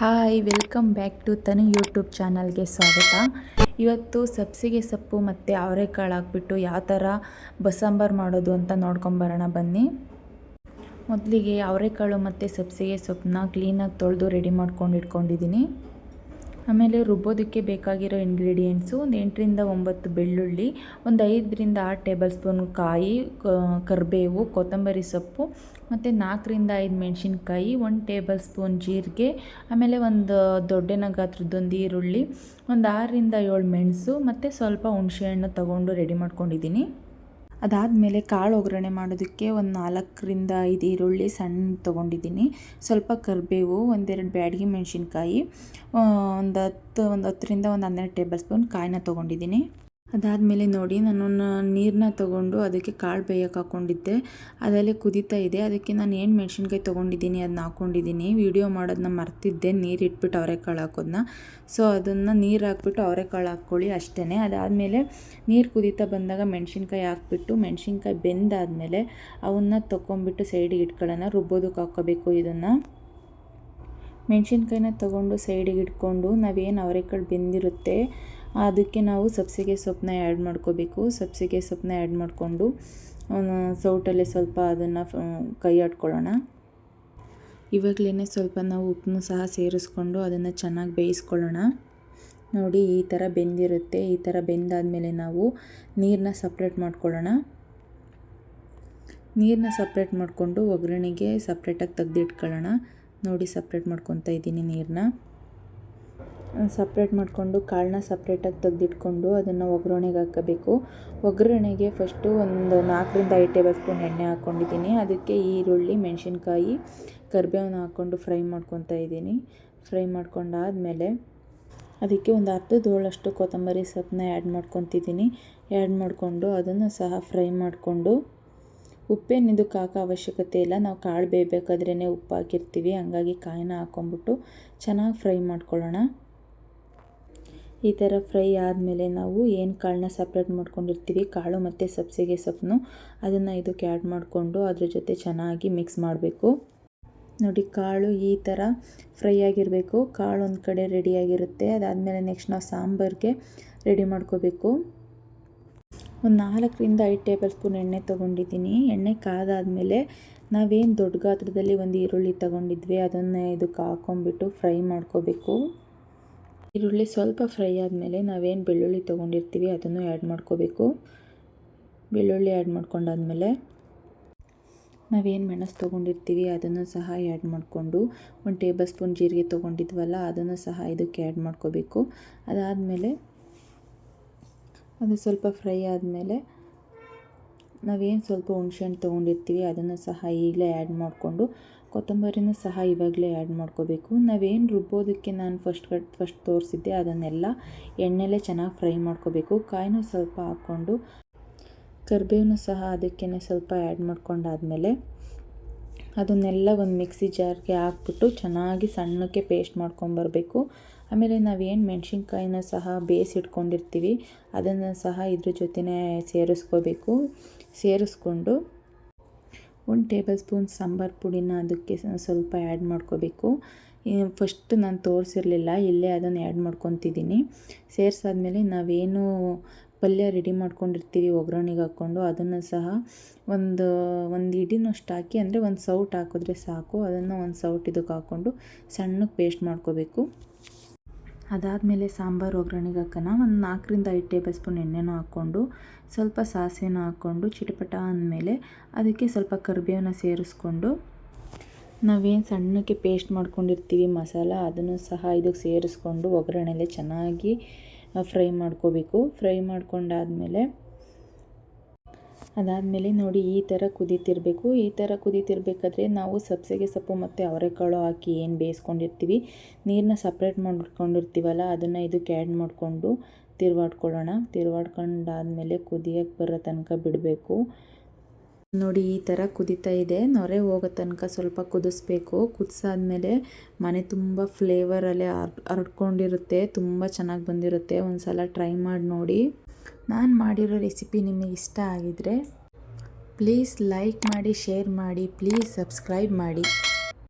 Hi, welcome back to Tanu YouTube ಚಾನಲ್ಗೆ ಸ್ವಾಗತ. ಇವತ್ತು ಸಬ್ಸಿಗೆ ಸೊಪ್ಪು ಮತ್ತು ಅವರೆಕಾಳು ಹಾಕ್ಬಿಟ್ಟು ಯಾವ ಥರ ಬಸಾಂಬಾರು ಮಾಡೋದು ಅಂತ ನೋಡ್ಕೊಂಬರೋಣ ಬನ್ನಿ. ಮೊದಲಿಗೆ ಅವರೆಕಾಳು ಮತ್ತು ಸಬ್ಸಿಗೆ ಸೊಪ್ಪನ್ನ ಕ್ಲೀನಾಗಿ ತೊಳೆದು ರೆಡಿ ಮಾಡ್ಕೊಂಡು ಇಟ್ಕೊಂಡಿದ್ದೀನಿ. ಆಮೇಲೆ ರುಬ್ಬೋದಕ್ಕೆ ಬೇಕಾಗಿರೋ ಇಂಗ್ರೀಡಿಯೆಂಟ್ಸು ಒಂದು ಎಂಟರಿಂದ ಒಂಬತ್ತು ಬೆಳ್ಳುಳ್ಳಿ, ಒಂದು ಐದರಿಂದ ಆರು ಟೇಬಲ್ ಸ್ಪೂನ್ ಕಾಯಿ ಕರಿಬೇವು, ಕೊತ್ತಂಬರಿ ಸೊಪ್ಪು, ಮತ್ತು ನಾಲ್ಕರಿಂದ ಐದು ಮೆಣಸಿನ್ಕಾಯಿ, ಒಂದು ಟೇಬಲ್ ಸ್ಪೂನ್ ಜೀರಿಗೆ, ಆಮೇಲೆ ಒಂದು ದೊಡ್ಡನ ಗಾತ್ರದ್ದೊಂದು ಈರುಳ್ಳಿ, ಒಂದು ಆರರಿಂದ ಏಳು ಮೆಣಸು, ಮತ್ತು ಸ್ವಲ್ಪ ಹುಣಸೆಹಣ್ಣು ತೊಗೊಂಡು ರೆಡಿ ಮಾಡ್ಕೊಂಡಿದ್ದೀನಿ. ಅದಾದಮೇಲೆ ಕಾಳು ಒಗ್ಗರಣೆ ಮಾಡೋದಕ್ಕೆ ಒಂದು ನಾಲ್ಕರಿಂದ ಐದು ಈರುಳ್ಳಿ ಸಣ್ಣ ತೊಗೊಂಡಿದ್ದೀನಿ. ಸ್ವಲ್ಪ ಕರಿಬೇವು, ಒಂದೆರಡು ಬ್ಯಾಡಗಿ ಮೆಣಸಿನ್ಕಾಯಿ ಒಂದು ಹತ್ತು, ಒಂದು ಹತ್ತರಿಂದ ಒಂದು ಹನ್ನೆರಡು ಟೇಬಲ್ ಸ್ಪೂನ್ ಕಾಯಿನ ತೊಗೊಂಡಿದ್ದೀನಿ. ಅದಾದಮೇಲೆ ನೋಡಿ ನಾನು ನೀರನ್ನ ತೊಗೊಂಡು ಅದಕ್ಕೆ ಕಾಳು ಬೇಯಕ್ಕೆ ಹಾಕ್ಕೊಂಡಿದ್ದೆ. ಅದರಲ್ಲಿ ಕುದಿತಾ ಇದೆ. ಅದಕ್ಕೆ ನಾನು ಏನು ಮೆಣಸಿನ್ಕಾಯಿ ತೊಗೊಂಡಿದ್ದೀನಿ ಅದನ್ನ ಹಾಕ್ಕೊಂಡಿದ್ದೀನಿ. ವೀಡಿಯೋ ಮಾಡೋದನ್ನ ಮರ್ತಿದ್ದೆ, ನೀರು ಇಟ್ಬಿಟ್ಟು ಅವರೆಕಾಳು ಹಾಕೋದನ್ನ ಸೊ ಅದನ್ನು ನೀರು ಹಾಕ್ಬಿಟ್ಟು ಅವರೆಕಾಳು ಹಾಕ್ಕೊಳ್ಳಿ ಅಷ್ಟೇ ಅದಾದಮೇಲೆ ನೀರು ಕುದಿತಾ ಬಂದಾಗ ಮೆಣಸಿನ್ಕಾಯಿ ಹಾಕ್ಬಿಟ್ಟು, ಮೆಣಸಿನ್ಕಾಯಿ ಬೆಂದಾದಮೇಲೆ ಅವನ್ನ ತೊಗೊಂಬಿಟ್ಟು ಸೈಡಿಗೆ ಇಟ್ಕೊಳ್ಳೋಣ ರುಬ್ಬೋದಕ್ಕೆ ಹಾಕ್ಕೋಬೇಕು ಇದನ್ನು. ಮೆಣಸಿನ್ಕಾಯಿನ ತೊಗೊಂಡು ಸೈಡಿಗೆ ಇಟ್ಕೊಂಡು ನಾವೇನು ಅವರೆಕಾಳು ಬೆಂದಿರುತ್ತೆ ಅದಕ್ಕೆ ನಾವು ಸಬ್ಸಿಗೆ ಸೊಪ್ಪನ್ನ ಆ್ಯಡ್ ಮಾಡ್ಕೋಬೇಕು. ಸಬ್ಸಿಗೆ ಸೊಪ್ಪನ್ನ ಆ್ಯಡ್ ಮಾಡಿಕೊಂಡು ಸೌಟಲ್ಲಿ ಸ್ವಲ್ಪ ಅದನ್ನು ಕೈ ಆಡ್ಕೊಳ್ಳೋಣ ಇವಾಗಲೇ ಸ್ವಲ್ಪ ನಾವು ಉಪ್ಪನ್ನು ಸಹ ಸೇರಿಸ್ಕೊಂಡು ಅದನ್ನು ಚೆನ್ನಾಗಿ ಬೇಯಿಸ್ಕೊಳ್ಳೋಣ. ನೋಡಿ, ಈ ಥರ ಬೆಂದಿರುತ್ತೆ. ಈ ಥರ ಬೆಂದಾದಮೇಲೆ ನಾವು ನೀರನ್ನ ಸಪ್ರೇಟ್ ಮಾಡ್ಕೊಳ್ಳೋಣ. ನೀರನ್ನ ಸಪ್ರೇಟ್ ಮಾಡಿಕೊಂಡು ಒಗ್ಗರಣೆಗೆ ಸಪ್ರೇಟಾಗಿ ತೆಗೆದಿಟ್ಕೊಳ್ಳೋಣ. ನೋಡಿ ಸಪ್ರೇಟ್ ಮಾಡ್ಕೊತಾ ಇದ್ದೀನಿ ನೀರನ್ನ ಸಪ್ರೇಟ್ ಮಾಡಿಕೊಂಡು ಕಾಳನ್ನ ಸಪ್ರೇಟಾಗಿ ತೆಗೆದಿಟ್ಕೊಂಡು ಅದನ್ನು ಒಗ್ಗರಣೆಗೆ ಹಾಕಬೇಕು. ಒಗ್ಗರಣೆಗೆ ಫಸ್ಟು ಒಂದು ನಾಲ್ಕರಿಂದ ಐದು ಟೇಬಲ್ ಸ್ಪೂನ್ ಎಣ್ಣೆ ಹಾಕ್ಕೊಂಡಿದ್ದೀನಿ ಅದಕ್ಕೆ ಈರುಳ್ಳಿ, ಮೆಣಸಿನ್ಕಾಯಿ, ಕರಿಬೇವನ್ನ ಹಾಕ್ಕೊಂಡು ಫ್ರೈ ಮಾಡ್ಕೊತಾ ಇದ್ದೀನಿ. ಫ್ರೈ ಮಾಡ್ಕೊಂಡಾದಮೇಲೆ ಅದಕ್ಕೆ ಒಂದು ಅರ್ಧದೋಳಷ್ಟು ಕೊತ್ತಂಬರಿ ಸೊಪ್ಪನ್ನ ಆ್ಯಡ್ ಮಾಡ್ಕೊತಿದ್ದೀನಿ. ಆ್ಯಡ್ ಮಾಡಿಕೊಂಡು ಅದನ್ನು ಸಹ ಫ್ರೈ ಮಾಡಿಕೊಂಡು ಉಪ್ಪೇನು ಕಾಕ ಅವಶ್ಯಕತೆ ಇಲ್ಲ. ನಾವು ಕಾಳು ಬೇಯಬೇಕಾದ್ರೇ ಉಪ್ಪು ಹಾಕಿರ್ತೀವಿ. ಹಂಗಾಗಿ ಕಾಯಿನ ಹಾಕ್ಕೊಂಬಿಟ್ಟು ಚೆನ್ನಾಗಿ ಫ್ರೈ ಮಾಡ್ಕೊಳ್ಳೋಣ. ಈ ಥರ ಫ್ರೈ ಆದಮೇಲೆ ನಾವು ಏನು ಕಾಳನ್ನ ಸಪ್ರೇಟ್ ಮಾಡ್ಕೊಂಡಿರ್ತೀವಿ, ಕಾಳು ಮತ್ತು ಸಬ್ಸಿಗೆ ಸೊಪ್ಪನ್ನು ಅದನ್ನು ಇದಕ್ಕೆ ಆ್ಯಡ್ ಮಾಡಿಕೊಂಡು ಅದ್ರ ಜೊತೆ ಚೆನ್ನಾಗಿ ಮಿಕ್ಸ್ ಮಾಡಬೇಕು. ನೋಡಿ, ಕಾಳು ಈ ಥರ ಫ್ರೈ ಆಗಿರಬೇಕು. ಕಾಳು ಒಂದು ಕಡೆ ರೆಡಿಯಾಗಿರುತ್ತೆ ಅದಾದಮೇಲೆ ನೆಕ್ಸ್ಟ್ ನಾವು ಸಾಂಬಾರಿಗೆ ರೆಡಿ ಮಾಡ್ಕೋಬೇಕು. ಒಂದು ನಾಲ್ಕರಿಂದ ಐದು ಟೇಬಲ್ ಸ್ಪೂನ್ ಎಣ್ಣೆ ತೊಗೊಂಡಿದ್ದೀನಿ. ಎಣ್ಣೆ ಕಾದಾದಮೇಲೆ ನಾವೇನು ದೊಡ್ಡ ಗಾತ್ರದಲ್ಲಿ ಒಂದು ಈರುಳ್ಳಿ ತೊಗೊಂಡಿದ್ವಿ, ಅದನ್ನು ಇದಕ್ಕೆ ಹಾಕ್ಕೊಂಬಿಟ್ಟು ಫ್ರೈ ಮಾಡ್ಕೋಬೇಕು. ಈರುಳ್ಳಿ ಸ್ವಲ್ಪ ಫ್ರೈ ಆದಮೇಲೆ ನಾವೇನು ಬೆಳ್ಳುಳ್ಳಿ ತೊಗೊಂಡಿರ್ತೀವಿ ಅದನ್ನು ಆ್ಯಡ್ ಮಾಡ್ಕೋಬೇಕು. ಬೆಳ್ಳುಳ್ಳಿ ಆ್ಯಡ್ ಮಾಡ್ಕೊಂಡಾದ್ಮೇಲೆ ನಾವೇನು ಮೆಣಸು ತೊಗೊಂಡಿರ್ತೀವಿ ಅದನ್ನು ಸಹ ಆ್ಯಡ್ ಮಾಡಿಕೊಂಡು ಒಂದು ಟೇಬಲ್ ಸ್ಪೂನ್ ಜೀರಿಗೆ ತೊಗೊಂಡಿದ್ವಲ್ಲ ಅದನ್ನು ಸಹ ಇದಕ್ಕೆ ಆ್ಯಡ್ ಮಾಡ್ಕೋಬೇಕು. ಅದಾದಮೇಲೆ ಅದು ಸ್ವಲ್ಪ ಫ್ರೈ ಆದಮೇಲೆ ನಾವೇನು ಸ್ವಲ್ಪ ಹುಣ್ಸೆಹಣ್ಣು ತೊಗೊಂಡಿರ್ತೀವಿ ಅದನ್ನು ಸಹ ಈಗಲೇ ಆ್ಯಡ್ ಮಾಡಿಕೊಂಡು ಕೊತ್ತಂಬರಿನೂ ಸಹ ಇವಾಗಲೇ ಆ್ಯಡ್ ಮಾಡ್ಕೋಬೇಕು. ನಾವೇನು ರುಬ್ಬೋದಕ್ಕೆ ನಾನು ಫಸ್ಟ್ ಕಟ್ ಫಸ್ಟ್ ತೋರಿಸಿದ್ದೆ ಅದನ್ನೆಲ್ಲ ಎಣ್ಣೆಲೇ ಚೆನ್ನಾಗಿ ಫ್ರೈ ಮಾಡ್ಕೋಬೇಕು. ಕಾಯಿನೂ ಸ್ವಲ್ಪ ಹಾಕ್ಕೊಂಡು, ಕರಿಬೇವನು ಸಹ ಅದಕ್ಕೇ ಸ್ವಲ್ಪ ಆ್ಯಡ್ ಮಾಡ್ಕೊಂಡಾದಮೇಲೆ ಅದನ್ನೆಲ್ಲ ಒಂದು ಮಿಕ್ಸಿ ಜಾರ್ಗೆ ಹಾಕ್ಬಿಟ್ಟು ಚೆನ್ನಾಗಿ ಸಣ್ಣಕ್ಕೆ ಪೇಸ್ಟ್ ಮಾಡ್ಕೊಂಬರ್ಬೇಕು. ಆಮೇಲೆ ನಾವೇನು ಮೆಣಸಿನ್ಕಾಯಿನ ಸಹ ಬೇಯಿಸಿಟ್ಕೊಂಡಿರ್ತೀವಿ ಅದನ್ನು ಸಹ ಇದ್ರ ಜೊತೆನೇ ಸೇರಿಸ್ಕೋಬೇಕು. ಸೇರಿಸ್ಕೊಂಡು ಒಂದು ಟೇಬಲ್ ಸ್ಪೂನ್ ಸಾಂಬಾರು ಪುಡಿನ ಅದಕ್ಕೆ ಸ್ವಲ್ಪ ಆ್ಯಡ್ ಮಾಡ್ಕೋಬೇಕು. ಫಸ್ಟ್ ನಾನು ತೋರಿಸಿರಲಿಲ್ಲ, ಇಲ್ಲೇ ಅದನ್ನು ಆ್ಯಡ್ ಮಾಡ್ಕೊತಿದ್ದೀನಿ. ಸೇರಿಸಾದ್ಮೇಲೆ ನಾವೇನು ಪಲ್ಯ ರೆಡಿ ಮಾಡ್ಕೊಂಡಿರ್ತೀವಿ, ಒಗ್ಗರಣೆಗೆ ಹಾಕ್ಕೊಂಡು, ಅದನ್ನು ಸಹ ಒಂದು ಒಂದು ಇಡಿನಷ್ಟು ಹಾಕಿ, ಅಂದರೆ ಒಂದು ಸೌಟ್ ಹಾಕಿದ್ರೆ ಸಾಕು. ಅದನ್ನು ಒಂದು ಸೌಟ್ ಇದಕ್ಕೆ ಹಾಕ್ಕೊಂಡು ಸಣ್ಣಕ್ಕೆ ಪೇಸ್ಟ್ ಮಾಡ್ಕೋಬೇಕು. ಅದಾದಮೇಲೆ ಸಾಂಬಾರು, ಒಗ್ಗರಣೆಗೆ ಹಾಕೋಣ ಒಂದು ನಾಲ್ಕರಿಂದ ಐದು ಟೇಬಲ್ ಸ್ಪೂನ್ ಎಣ್ಣೆನೂ ಹಾಕ್ಕೊಂಡು, ಸ್ವಲ್ಪ ಸಾಸಿವೆನೂ ಹಾಕ್ಕೊಂಡು, ಚಿಟಪಟ ಅಂದಮೇಲೆ ಅದಕ್ಕೆ ಸ್ವಲ್ಪ ಕರಿಬೇವನ್ನ ಸೇರಿಸ್ಕೊಂಡು, ನಾವೇನು ಸಣ್ಣಕ್ಕೆ ಪೇಸ್ಟ್ ಮಾಡ್ಕೊಂಡಿರ್ತೀವಿ ಮಸಾಲ, ಅದನ್ನು ಸಹ ಇದಕ್ಕೆ ಸೇರಿಸ್ಕೊಂಡು ಒಗ್ಗರಣೆಲೆ ಚೆನ್ನಾಗಿ ಫ್ರೈ ಮಾಡ್ಕೋಬೇಕು. ಫ್ರೈ ಮಾಡ್ಕೊಂಡಾದಮೇಲೆ ಅದಾದಮೇಲೆ ನೋಡಿ ಈ ಥರ ಕುದೀತಿರಬೇಕು. ಈ ಥರ ಕುದೀತಿರ್ಬೇಕಾದ್ರೆ ನಾವು ಸಬ್ಸಿಗೆ ಸೊಪ್ಪು ಮತ್ತು ಅವರೆಕಾಳು ಹಾಕಿ ಏನು ಬೇಯಿಸ್ಕೊಂಡಿರ್ತೀವಿ. ನೀರನ್ನ ಸಪ್ರೇಟ್ ಮಾಡ್ಕೊಂಡಿರ್ತೀವಲ್ಲ, ಅದನ್ನು ಇದಕ್ಕೆ ಆ್ಯಡ್ ಮಾಡಿಕೊಂಡು ತಿರ್ವಾಡ್ಕೊಳ್ಳೋಣ. ತಿರ್ವಾಡ್ಕೊಂಡಾದ್ಮೇಲೆ ಕುದಿಯೋಕ್ಕೆ ಬರೋ ತನಕ ಬಿಡಬೇಕು. ನೋಡಿ ಈ ಥರ ಕುದೀತಾ ಇದೆ. ನೊರೆ ಹೋಗೋ ತನಕ ಸ್ವಲ್ಪ ಕುದಿಸ್ಬೇಕು. ಕುದಿಸಾದ್ಮೇಲೆ ಮನೆ ತುಂಬ ಫ್ಲೇವರಲ್ಲೇ ಹರಡ್ಕೊಂಡಿರುತ್ತೆ. ತುಂಬ ಚೆನ್ನಾಗಿ ಬಂದಿರುತ್ತೆ. ಒಂದು ಸಲ ಟ್ರೈ ಮಾಡಿ ನೋಡಿ. ನಾನು ಮಾಡಿರೋ ರೆಸಿಪಿ ನಿಮಗೆ ಇಷ್ಟ ಆಗಿದರೆ ಪ್ಲೀಸ್ ಲೈಕ್ ಮಾಡಿ ಶೇರ್ ಮಾಡಿ ಪ್ಲೀಸ್ ಸಬ್ಸ್ಕ್ರೈಬ್ ಮಾಡಿ.